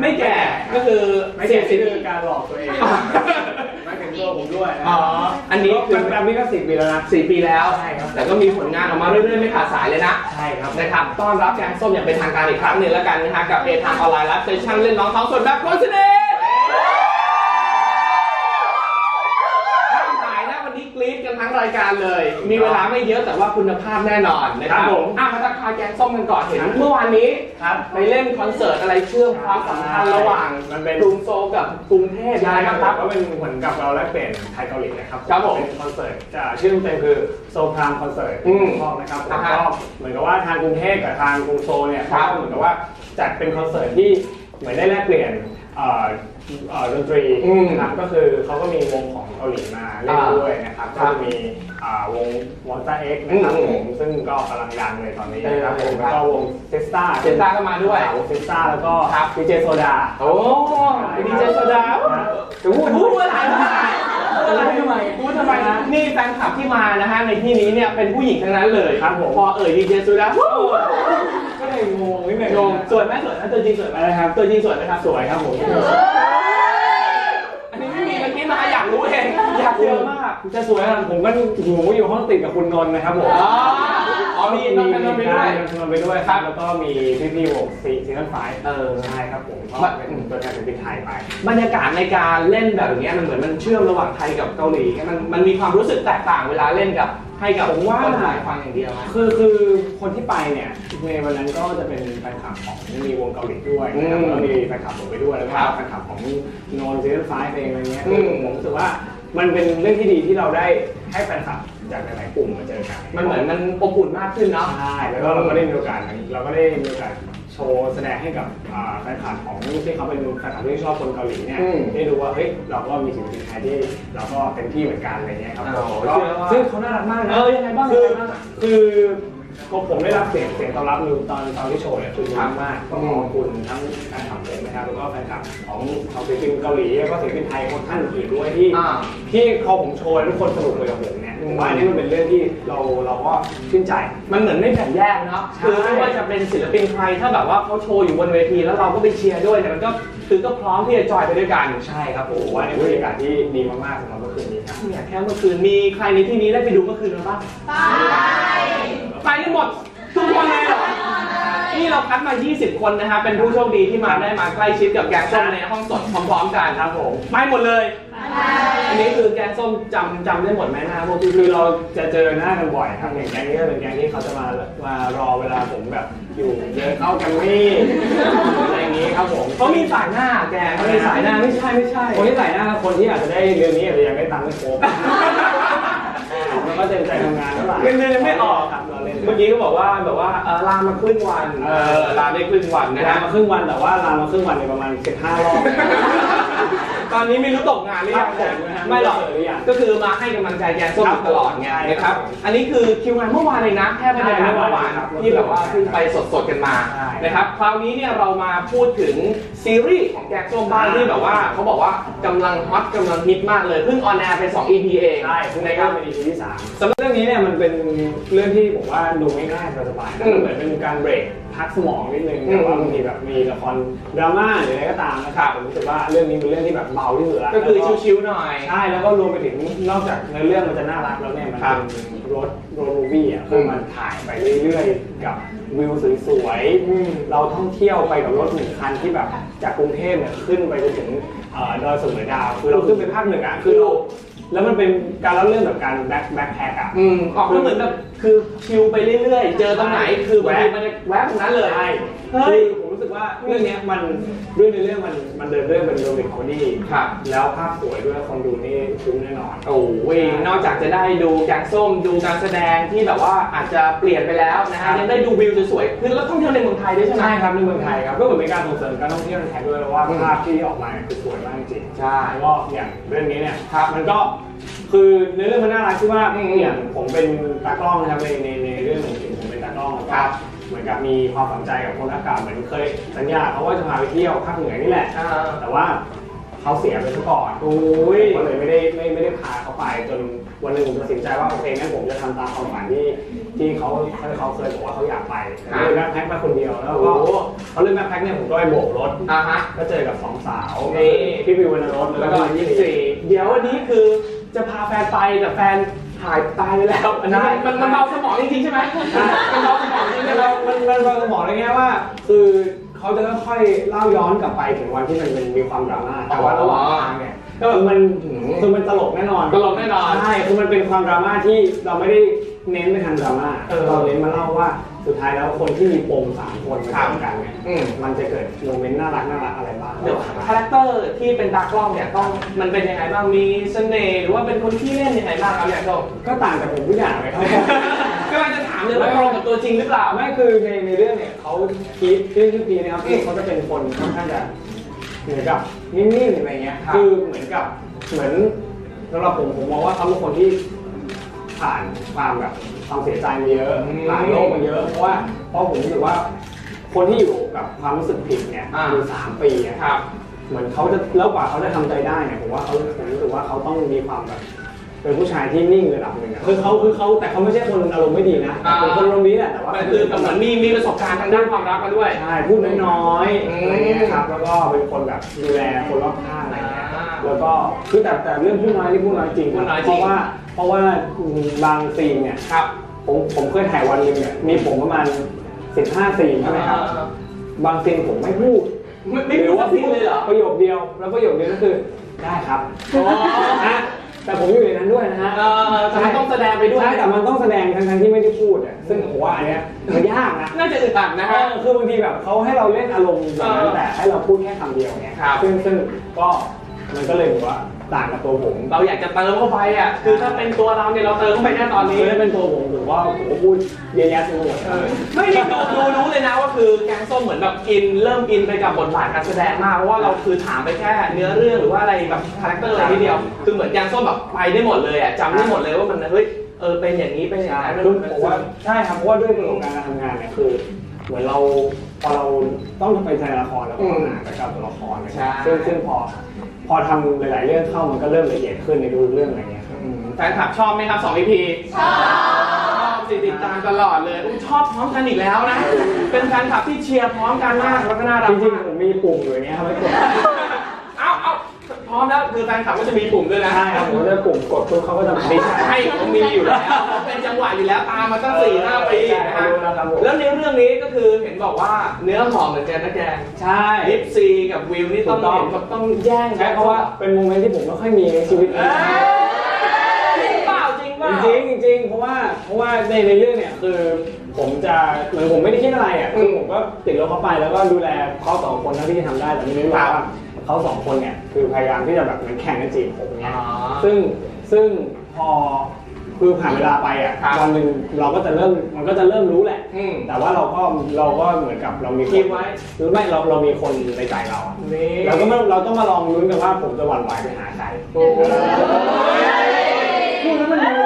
ไม่แก่ก็คือไม่แก่สิที่บคือการหลอกตัวเองไม่ถึงตัวผมด้วยนะอ๋ออันนี้คือแบมนี่ก็สิบปีแล้วนะสี่ปีแล้วใช่ครับแต่ก็มีผลงานออกมาเรื่อยๆไม่ขาดสายเลยนะใช่ครับนะครับต้อนรับแกงส้มอย่างเป็นทางการอีกครั้งหนึ่งแล้วกันนะฮะกับเอทางออนไลน์ไลฟ์เซสชั่นเล่นน้องท้องสดแบบคนสนิทห้ามหายนะวันนี้กรี๊ดกันทั้งรายการเลย มีเวลาไม่เยอะแต่ว่าคุณภาพแน่นอนนะครับครับผม อะมาทักทายแกงส้มกันก่อนเห็นเมื่อวานนี้ครับ ไปเล่นคอนเสิร์ตอะไรเชื่อมความสัมพันธ์ระหว่างมันเป็น กรุงโซลกับกรุงเทพใช่ครับครับก็เป็นเหมือนกับเราแลกเปลี่ยนไทยเกาหลีนะครับครับผมเป็นคอนเสิร์ตจะชื่อเต็มคือโซพรามคอนเสิร์ตอืมชอบนะครับผมอ่าฮะก็เหมือนกับว่าทางกรุงเทพกับทางกรุงโซลเนี่ยครับก็เหมือนกับว่าจัดเป็นคอนเสิร์ตที่เหมือนได้แลกเปลี่ยนเอ่อ เอ่อดนตรีอืมนะครับก็คือเขาก็มีวงของเกาหลีมาเล่นอ่าด้วยนะครับครัก็บจะมีอ่าวงวอนต้าเอ็กนะครับอืมผมซึ่งก็กำลังดังเลยตอนนี้นะครับเอผอมครับแล้วก็วงเซสตาเซนต้าก็มาด้วย วงเซสตาแล้วก็ครับ ดีเจโซดา โอ้ดีเจโซดาจะพูดพูดอะไรพูดอะไรพูดอะไรทำไมพูดทำไมนี่แฟนคลับที่มานะฮะในที่นี้เนี่ยเป็นผู้หญิงทั้งนั้นเลยครับผม พอเอ่ยดีเจโซดาวู้ก็เลยงงนิดหนึ่งงงสวยไหมสวยไหมตัวจริงสวยไหมอะไรครับตัวจริงสวยไหมครับสวยครับผมอันนี้ไม่มีเมื่อกี้มาอยากรู้เองอยากเจอมาก จะสวยอะผมก็หูอยู่ห้องติดกับคุณนนท์นะครับผม อ๋ออ๋อมีน้องกันนนท์ไปด้วยน้องกันนนท์ไปด้วยครับ แล้วก็มีพี่ๆวงซีซีซั่นไฟเออ ใช่ครับผมก็เป็นตัวแทนศิลปินไทยไป บรรยากาศในการเล่นแบบอย่างเงี้ยมันเหมือนมันเชื่อมระหว่างไทยกับเกาหลีมันมันมีความรู้สึกแตกต่างเวลาเล่นกับให้กับผมว่า คนไทยฟังอย่างเดียวนะ คือคือคนที่ไปเนี่ยในวันนั้นก็จะเป็นแฟนคลับของมีวงเกาหลีด้วยนะครับอืมแล้วก็มีแฟนคลับผมไปด้วยแล้วก็ครับแฟนคลับของนนท์ซีซั่นไฟเองอะไรเงี้ยอืม ผมรู้สึกว่า มันเป็นเรื่องที่ดีที่เราได้ให้แฟนคลับจากหลายๆกลุ่มมาเจอกันมันเหมือนมันอบอุ่นมากขึ้นเนาะ ใช่แล้วก็เราก็ได้มีโอกาสเราก็ได้มีโอกาสโชว์แสดงให้กับอ่าแฟนคลับของที่เขาเป็นแฟนคลับที่ชอบคนเกาหลีเนี่ยอืม ได้ดูว่าเฮ้ยเราก็มีศิลปินไทยที่เราก็เต็มที่เหมือนกันอะไรเงี้ยครับอ๋อก็เชื่อว่าซึ่งเขาน่ารักมากนะเออยังไงบ้างคือ ยังไงบ้างคือผมได้รับเสียงเสียงตอบรับอยู่ตอนตอนที่โชว์เนี่ยคือดีมากก็ขอบคุณทั้งแฟนคลับผมนะครับแล้วก็แฟนคลับของของศิลปินเกาหลีแล้วก็ศิลปินไทยคนท่านอื่นด้วยที่อ่า ที่พอผมโชว์แล้วทุกคนสนุกไปกับผมเนี่ยผมว่าอันนี้มันเป็นเรื่องที่เราเราก็ชื่นใจ มันเหมือนไม่แบ่งแยกเนาะใช่ คือไม่ว่าจะเป็นศิลปินใครถ้าแบบว่าเขาโชว์อยู่บนเวทีแล้วเราก็ไปเชียร์ด้วยเนี่ยมันก็คือก็พร้อมที่จะจอยไปด้วยกัน ใช่ครับผมผมว่าในบรรยากาศที่ดีมากๆสำหรับเมื่อคืนนี้ครับ เนี่ยแค่เมื่อคืนมีใครในที่นี้ได้ไปดูเมื่อคืนหรือเปล่าไป กันหมดทุกคนเลยเหรอนี่เราคัดมา 20 คนนะฮะเป็นผู้โชคดีที่มาได้มาใกล้ชิดกับแกงส้มในห้องสดพร้อมๆกันครับผมไปหมดเลย อันนี้คือแกงส้มจำจำได้หมดไหมหน้าพวกพี่คือเราจะเจอหน้ากันบ่อยครับอย่างแก๊งนี้ก็เป็นแก๊งที่เขาจะมามารอเวลาผมแบบอยู่เดินเข้าแกัมมี่อะไรอย่างนี้ครับผมเขามีสายหน้าแกเขามีสายหน้าไม่ใช่ไม่ใช่ คนที่ใส่หน้าคนที่อาจจะได้เดือนนี้อาจจะยังได้ตังค์ไม่ครบแล้วก็เต็มใจทำงานเท่าไหร่เงินเดือนยังไม่ออกครับ เราเล่นเมื่อกี้ก็บอกว่าแบบว่าเออลามาครึ่งวันเอเอออลาได้ครึ่งวันนะลาฮะ มาครึ่งวันแต่ว่าลามาครึ่งวันในประมาณ 15 รอบ ตอนนี้ไม่รู้ตกงานหรือยังครับผมนะฮะไม่หรอกหรือยังก็คือมาให้กำลังใจแกงส้มอยู่ตลอดไงใช่นะครับครับ อันนี้คือคิวงานเมื่อวานเลยนะแค่บรรยากาศเมื่อวานครับที่แบบว่าเพิ่งไปสดๆกันมาใช่นะครับคราวนี้เนี่ยเรามาพูดถึงซีรีส์ของแกงส้มบ้างที่แบบว่าเขาบอกว่ากำลังฮอตกำลังฮิตมากเลยเพิ่งออนแอร์ไป2 EP เองใช่ซึ่งในนะคการัรบเป็น EP ที่สามสำหรับเรื่องนี้เนี่ยมันเป็นเรื่องที่ผมว่าดูง่ายๆสบายๆนะอืมมันเหมือนเป็นการเบรก พักสมองนิดนึงอืมแต่ว่าบางทีแบบมีละครดราม่าหรืออะไรก็ตามนะครับผมรู้สึกว่าเรื่องนี้เป็นเรื่องที่แบบเบาที่สุดละก็คือแล้วชิวๆหน่อย ใช่แล้วก็รวมไปถึงนอกจากในเรื่องมันจะน่ารักแล้วเนี่ยมันครับเป็นรถรถมูวี่อะคือมันถ่ายไปเรื่อยๆ กับวิวสวยๆเราท่องเที่ยวไปกับรถหนึ่งคันที่แบบจากกรุงเทพเนี่ยขึ้นไปจนถึงเอ่อดอยสุเมยดาวคือเราขึ้นไปภาคเหนืออะคือเรา แล้วมันเป็นการเล่าเรื่องแบบการแบ็คแบ็คแพ็คอะอืมออกมาเหมือนแบบคือชิลไปเรื่อยๆ เจอตรงไหนคือบางทีมันจะแวะตรงนั้นเลย ใช่เฮ้คืยอผม รู้สึกว่าเรื่องเนี้ยมันด้วยในเรื่องมันมันเดินเรื่องเป็นโรแมนติกคอมเมดี้ครับ แล้วภาพสวยด้วยคนดูนี่คุ้มแน่นอน โอ้ยนอกจากจะได้ดูแกงส้มดูการแสดงที่แบบว่าอาจจะเปลี่ยนไปแล้วนะครัฮะบยังได้ดูวิวสวยๆคือแล้วท่องเที่ยวในเมืองไทยด้วยใช่ไหมใช่ครับในเมืองไทยครับก็เหมือนเป็นการส่งเสริมการท่องเที่ยวในไทยด้วยแล้วว่าอืมภาพที่ออกมาเนี่ยคือสวยมากจริงใช่แล้วก็อย่างเรื่องนี้เนี่ยครับมันก็คือในเรื่องมันน่ารักที่ว่าอืมอย่างผมเป็นตากล้องนะครับในในในเรื่องของผมเป็นตากล้องแล้วก็ครับ เหมือนกับมีความสนใจกับคนอากาศเหมือนเคยสัญญาเขาว่าจะพาไปเที่ยวภาคเหนือนี่แหละ อ่าแต่ว่าเขาเสียไปซะก่อนโอ้ยผมก็เลยไม่ได้ไม่ไม่ได้พาเขาไปจนวันหนึ่งผมตัดสินใจว่าโอเคงั้นผมจะทำตามความฝันที่ที่เขาเขาเคยบอกว่าเขาอยากไปครับเลยแบ็คแพ็คไปคนเดียวแล้วก็โอ้เขาเล่นแบ็คแพ็คเนี่ยผมก็ไปโบกรถ อ่าฮะ ก็เจอกับสองสาวนี่ พี่วิววรรณรสแล้วก็ยี่สิบสี่เดี๋ยววันนี้คือจะพาแฟนไปแต่แฟน หายตายไปแล้วอันนี้มันมันเบาสมองจริงๆใช่ไหมมันเบาสมองจริงๆมันใช่ไหมมันมันมันบอกได้ไงว่า คือเขาจะค่อยๆเล่าย้อนกลับไปถึงวันที่มันมันมีความดราม่าแต่ว่าระหว่างทางเนี่ยก็มันคือมันตลกแน่นอนตลกแน่นอนใช่คือมันเป็นความดราม่าที่เราไม่ได้เน้นไปทางดราม่าเออเราเน้นมาเล่าว่า สุดท้ายแล้วคนที่มีปมสามคนมาครับเจอกันเนี่ยอืม มันจะเกิดโมเมนต์น่ารักน่ารักอะไรบ้างเดี๋ยวคาแรคเตอร์ที่เป็นตากล้องเนี่ยต้องมันเป็นยังไงบ้างมีเสน่ห์หรือว่าเป็นคนที่เล่นยังไงบ้างครับเนี่ยโจก็ต่างจากผมทุกอย่างเลยครับกำลังจะถามเลยว่าตรงกับตัวจริงหรือเปล่า ไม่คือในในเรื่องเนี่ยเขาพีทที่ชื่อพีทนะครับพีทเขาจะเป็นคนค่อนข้างจะเหมือนกับนิ่งๆอะไรเงี้ยครับ คือเหมือนกับเหมือนสำหรับผมผมมองว่าเขาเป็นคนที่ผ่านความแบบ ความเสียใจมาเยอะผ่านโลกมาเยอะ เพราะว่าเพราะผมรู้สึกว่า คนที่อยู่กับความรู้สึกผิดเนี่ยอ่า อยู่สามปีอะครับ เหมือนเขาจะแล้วกว่าเขาจะทำใจได้เนี่ยผมว่าเขาผมรู้สึกว่าเขาต้องมีความแบบเป็นผู้ชายที่นิ่งระดับหนึ่งอะคือเขาคือเขาแต่เขาไม่ใช่คนอารมณ์ไม่ดีนะอ่า เป็นคนอารมณ์ดีแหละแต่ว่า มันคือเหมือนมีมีประสบการณ์ทางด้านความรักมาด้วย ใช่พูดน้อยอืๆมอะไรเงี้ยครับแล้วก็เป็นคนแบบดูแลคนรอบข้างอะไรเงี้ยอ่าแล้วก็คือแต่แต่เรื่องพูดน้อยนี่พูดน้อยจริงพูดน้อยจเพริงราะว่าเพ ราะว่าบางซีนเนี่ยครับ ผมผมเคยถ่ายวันหนึ่งเนี่ยมีผมประมาณ15ซีนใช่ไหมครับ บางซีนผมไม่พูดไม่ไม่รู้ว่าพี่เลยเหรอประโยคเดียว แล้วประโยคเดียวก็คือได้ครับอ๋อนะแต่ผมอยู่ในนั้นด้วยนะฮะเออแต่มันต้องแสดงไปด้วยใช่แต่มันต้องแสดงทั้งๆที่ไม่ได้พูดอะซึ่งผมว่าอันเนี้ยมันยากนะน่าจะอึดอัดนะเอฮะอคือบางทีแบบเขาให้เราเล่นอารมณ์อย่างนั้นเออแต่ให้เราพูดแค่คำเดียวเนี่ยครับซึ่งซึ่งก็มันก็เลยแบบว่า ต่างกับตัวผม เราอยากจะเติมเข้าไปอะ คือถ้าเป็นตัวเราเนี่ยเราเติมเข้าไปแน่ตอนนี้ คือถ้าเป็นตัวผมผมว่าผมก็พูดเยอะแยะไปหมดเออไม่นี่ดูดูรู้เลยนะว่าคือแกงส้มเหมือนแบบอิน เริ่มอินไปกับบทบาทการแสดงมากเพราะว่าเราคือถามไปแค่เนื้อเรื่องหรือว่าอะไรแบบคาแรคเตอร์อะไรทีเดียว คือเหมือนแกงส้มแบบไปได้หมดเลยอะจำได้หมดเลยว่ามันเฮ้ยเออเป็นอย่างนี้เป็นอย่างนั้นคือผมว่าใช่ครับเพราะว่าด้วยประสบการณ์การทำงานเนี่ยคือเหมือนเราพอเราต้องไปแสดงละครแล้วก็ทำงานกับตัวละครอะไรเงี้ยซึ่งซึ่งพอ พอทำหลาย ๆ เรื่องเข้ามันก็เริ่มละเอียดขึ้นในทุกเรื่องอะไรเงี้ยครับอืมแฟนคลับชอบไหมครับสอง EP ชอบชอบสิติดตามตลอดเลยอุ๊ยชอบพร้อมกันอีกแล้วนะ เป็นแฟนคลับที่เชียร์พร้อมกันมากแล้วก็น่ารัจกริง มาก ๆ ผมมีปุ่มอยู่อย่างเงี้ยครับไม่กดเอ้าเอ้า พร้อมแล้วคือแฟนคลับก็จะมีปุ่มด้วยนะใช่ครับผมจะปุ่มกดปุ๊บเขาก็จะมาไม่ใช่ผมมีอยู่แล้วเป็นจังหวะอยู่แล้วตามมาตั้งสี่ห้าปีนะฮะรู้แล้วครับผมแล้วในเรื่องนี้ก็คือเห็นบอกว่าเนื้อหอมเหมือนกันนะแกงใช่ลิปซีกับวิวนี่ต้องถูกต้องเห็นแบบต้องแย่งใช้คำว่าเป็นโมเมนต์ที่ผมไม่ค่อยมีในชีวิตเอ้ยจริงเปล่าจริงเปล่าจริงๆจริงๆเพราะว่าเพราะว่าในในเรื่องเนี่ยคือผมจะเหมือนผมไม่ได้คิดอะไรอะคือผมก็ติดรถเขาไปแล้วก็ดูแลเขาสองคนเท่าที่จะทำได้แต่ไม่รู้ว่า เขาสองคนเนี่ยคือพยายามที่จะแบบเหมือนแข่งกันจีบผมเนี่ยอ๋อซึ่งซึ่งพอคือผ่านเวลาไปอะครับ วันหนึ่งเราก็จะเริ่มมันก็จะเริ่มรู้แหละ อืม แต่ว่าเราก็เราก็เหมือนกับเรามีคคินดไว้ หรือไม่เราเรามีคนในใจเราอะนี่เราก็มาเราต้องมาลองลุ้นกันว่าผมจะหวั่นไหวไปหาใคร โอ้ย พูดแล้วมันดู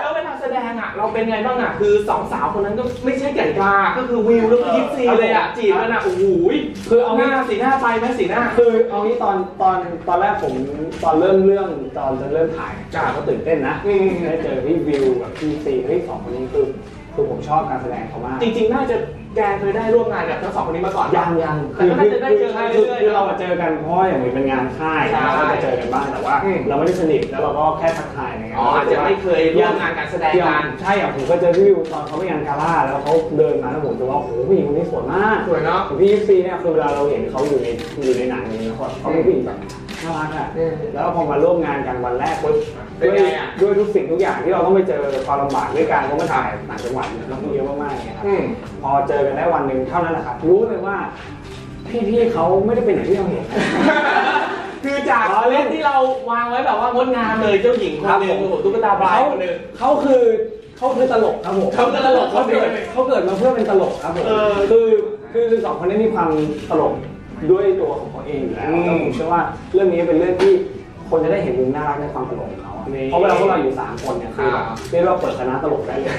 แล้วเวลาแสดงอะ เราเป็นไงบ้างอะ คือสองสาวคนนั้นก็ไม่ใช่ไก่กา ก็คือวิวแล้วก็ยิปซีเลยอะ จีบกันอะ โอ้โหยคือเอาหงี้น้าสีหน้าไปไหมสีหน้า คือเอางี้ตอนตอนตอนแรกผมตอนเริ่มเรื่องตอนจะเริ่มถ่ายจ้ะก็ตื่นเต้นนะอืมได้เจอพี่วิวกับพี่ซีเฮ้ยสองคนนี้คือคือผมชอบการแสดงเขามากจริงๆ น่าจะ แกเคยได้ร่วมงานกับทั้งสองคนนี้มาก่อนปะ ยังยังแต่ก็น่าจะได้เจอกันคือเรื่อยๆคือเราอะเจอกันเพราะว่าอย่างนี้เป็นงานค่ายใช่เราก็จะเจอกันบ้างแต่ว่า อืม เราไม่ได้สนิทแล้วเราก็แค่ทักทายอะไรเงี้ยอ๋ออาจจะไม่เคยร่วมงานการแสดงกันใช่อย่างผมก็เจอพี่วิวตอนเขาไปงานกาล่าแล้วเขาเดินมาแล้วผมรู้สึกว่าโอ้โหผู้หญิงคนนี้สวยมากสวยเนาะ พี่ยิปซีเนี่ยคือเวลาเราเห็นเขาอยู่ในอยู่ในหนังอย่างนี้เขาเขาเป็นผู้หญิงแบบ น่ารักอะอืมแล้วพอมาร่วมงานกันวันแรกปุ๊บเป็นด้วยไงอะด้วยทุกสิ่งทุกอย่างที่เราต้องไปเจอความลำบากด้วยกันเพราะมันถ่ายต่างจังหวัดแล้วก็เยอะมากๆเนี่ยครับอืมพอเจอกันได้วันหนึ่งเท่านั้นแหละครับรู้เลยว่า พี่ๆเขาไม่ได้เป็นอย่างที่เราเห็นคือจากอ๋อเล่เล่นนที่เราวางไว้แบบว่างดงามเลยเจ้าหญิงคนหนึ่งโอ้โหตุ๊กตาบรายเขาคนหนึ่งเขาคือเขาคือตลกครับผมเขาคือตลกเขาเกิดเขาเกิดมาเพื่อเป็นตลกครับผมเออคือคือคือสองคนนี้มีความตลก ด้วยตัวของเขาเองอยู่แล้วอืมแล้วผมเชื่อว่าเรื่องนี้เป็นเรื่องที่คนจะได้เห็นมุมน่ารักในความตลกของเขาอะนี่ เพราะเวลาพวกเราอยู่สามคนเนี่ยคือแบบอ่าเรียกว่าเปิดคณะตลกได้เลย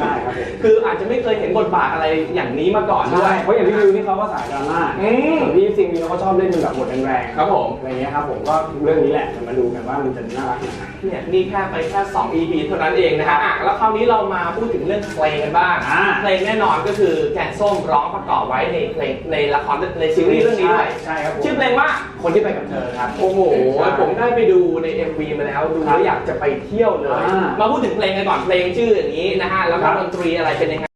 ใช่ครับผมคืออาจจะไม่เคยเห็นบทบาทอะไรอย่างนี้มาก่อนด้ใช่วยเพราะอย่างพี่วิวนี่เขาก็สายดราม่าอืมส่วนพี่จริงๆเขาชอบเล่นเป็นแบบบทแรงๆครับผม อะไรเงี้ยครับผมก็เรื่องนี้แหละจะมาดูกันว่ามันจะน่ารักยังไงเนี่ยนี่แค่ไปแค่2 EP เท่านั้นเองนะฮะอะแล้วคราวนี้เรามาพูดถึงเรื่องเพลงกันบ้างอ่า เพลงแน่นอนก็คือแกงส้มร้องประกอบไว้ในเพลงในละครในซีรีส์เรื่องนี้ด้วยใช่ครับผมชื่อเพลงว่า คนที่ไปกับเธอครับ โอ้โหใช่ผมได้ไปดูใน MV มาแล้วดูครัแล้วบอยากจะไปเที่ยวเลยอ่ามาพูดถึงเพลงกันก่อนเพลงชื่ออย่างนี้นะฮะแล้วก็ครับดนตรีอะไรเป็นยังไง